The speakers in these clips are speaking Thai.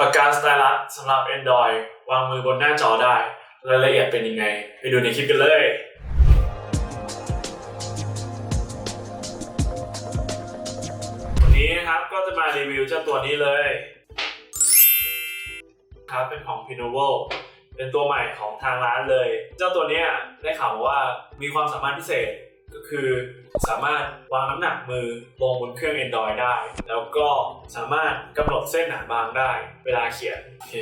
ปากกาสไตลัสสำหรับ Android วางมือบนหน้าจอได้ รายละเอียดเป็นยังไง ไปดูในคลิปกันเลย วันนี้นะครับก็จะมารีวิวเจ้าตัวนี้เลยครับเป็นของ Pinovo เป็นตัวใหม่ของทางร้านเลย เจ้าตัวนี้ได้ข่าวว่ามีความสามารถพิเศษ คือสามารถวางน้ำหนักมือลงบนเครื่อง Android ได้ แล้วก็สามารถกำหนดเส้นหนาบางได้เวลาเขียนโอเค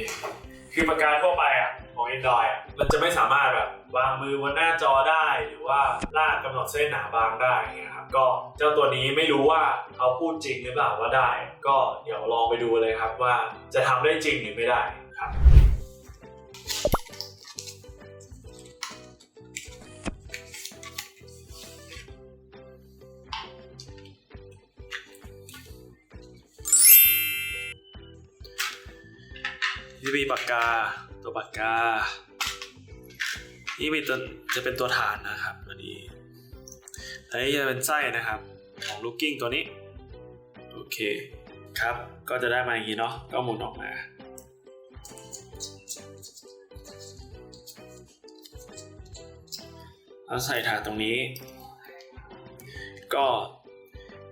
คือปากกาทั่วไปอะของ Android อะมันจะไม่สามารถแบบวางมือบนหน้าจอได้หรือว่าลากกำหนดเส้นหนาบางได้เงี้ยครับก็เจ้าตัวนี้ไม่รู้ว่าเขาพูดจริงหรือเปล่าว่าได้ ก็เดี๋ยวลองไปดูเลยครับว่าจะทำได้จริงหรือไม่ได้ครับ นี่มีปากกา ตัวปากกา นี่มีตัวจะเป็นตัวฐานนะครับอันนี้อันนี้จะเป็นไส้นะครับ ของลูกกิ้งตัวนี้ โอเคครับ ก็จะได้มาอย่างนี้เนาะ ก็หมุนออกมา เอาใส่ฐานตรงนี้ ก็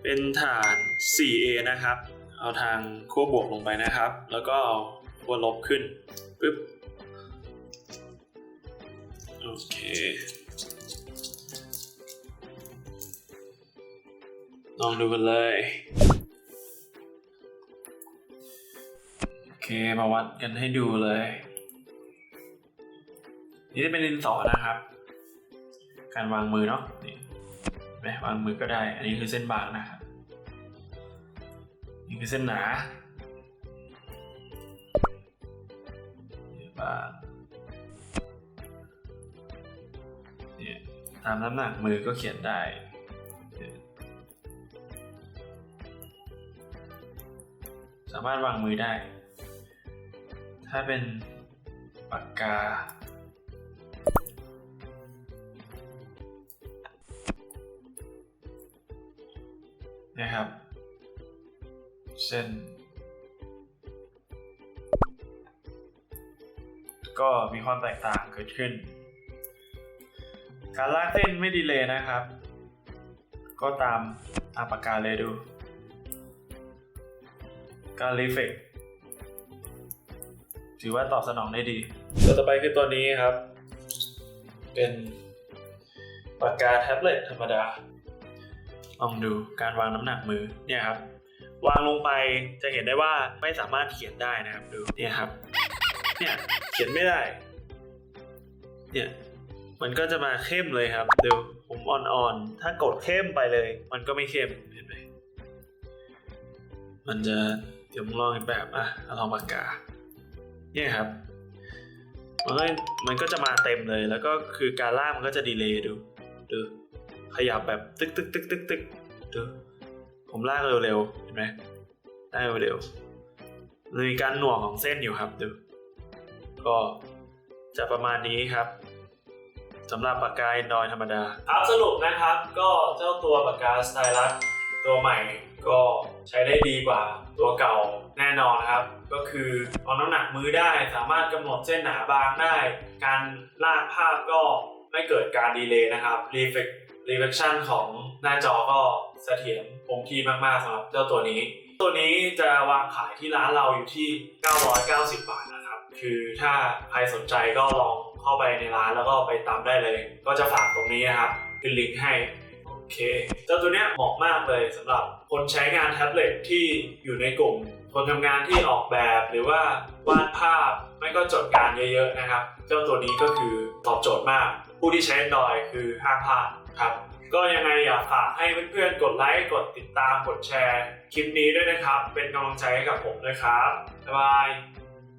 เป็นฐาน 4A นะครับ เอาทางขั้วบวกลงไปนะครับ แล้วก็เอา ขั้วลบขึ้นปึ๊บโอเคลองดูกันเลย โอเค มาวัดกันให้ดูเลย นี่จะเป็นดินสอนะครับ การวางมือเนาะนี่ไหมวางมือก็ได้ อันนี้คือเส้นบางนะครับ นี่คือเส้นหนา ตามน้ำหนักมือก็เขียนได้ สามารถวางมือได้ ถ้าเป็นปากกา นะครับ เส้น ก็มีความแตกต่างเกิดขึ้น การลากเส้นไม่ดีเลยนะครับ ก็ตามตามปากกาเลยดู การรีเฟกถือว่าตอบสนองได้ดี ตัวต่อไปคือตัวนี้ครับ เป็นปากกาแท็บเล็ตธรรมดา ลองดูการวางน้ำหนักมือเนี่ยครับ วางลงไปจะเห็นได้ว่าไม่สามารถเขียนได้นะครับดูเนี่ยครับ เนี่ยเขียนไม่ได้ เนี่ย มันก็จะมาเข้มเลยครับดูผมอ่อนๆ ถ้ากดเข้มไปเลย มันก็ไม่เข้มเห็นไหมมันจะเดี๋ยวผมลองอีกแบบอะลองปากกาเนี่ยครับมันก็มันก็จะมาเต็มเลย แล้วก็คือการล่ากมันก็จะดีเลย์ดูดูขยับแบบตึกตึกตึกตึกตึกดูผมลากเร็วๆเห็นไหมได้เร็วๆมีการหน่วงของเส้นอยู่ครับดูก็จะประมาณนี้ครับ สำหรับปากกา Android ธรรมดา ครับสรุปนะครับก็เจ้าตัวปากกาสไตลัสตัวใหม่ก็ใช้ได้ดีกว่าตัวเก่าแน่นอนครับ ก็คือเอาน้ำหนักมือได้สามารถกำหนดเส้นหนาบางได้ การลากภาพก็ไม่เกิดการดีเลย์นะครับ Reflect Reflection ของหน้าจอก็เสถียรคงที่มากๆสำหรับเจ้าตัวนี้ ตัวนี้จะวางขายที่ร้านเราอยู่ที่ 990 บาทนะครับ คือถ้าใครสนใจก็ลอง เข้าไปในร้านแล้วก็ไปตามได้เลย ก็จะฝากตรงนี้นะครับคือลิงก์ให้โอเคเจ้าตัวเนี้ยเหมาะมากเลยสำหรับคนใช้งานแท็บเล็ตที่อยู่ในกลุ่ม คนทำงานที่ออกแบบหรือว่าวาดภาพไม่ก็จดการเยอะ ๆนะครับ เจ้าตัวนี้ก็คือตอบโจทย์มาก ผู้ที่ใช้ Android คือห้ามพลาดครับก็ยังไงอยากฝากให้เพื่อนๆ กดไลค์กดติดตามกดแชร์ คลิปนี้ด้วยนะครับ เป็นกำลังใจให้กับผมด้วยครับ บ๊ายบาย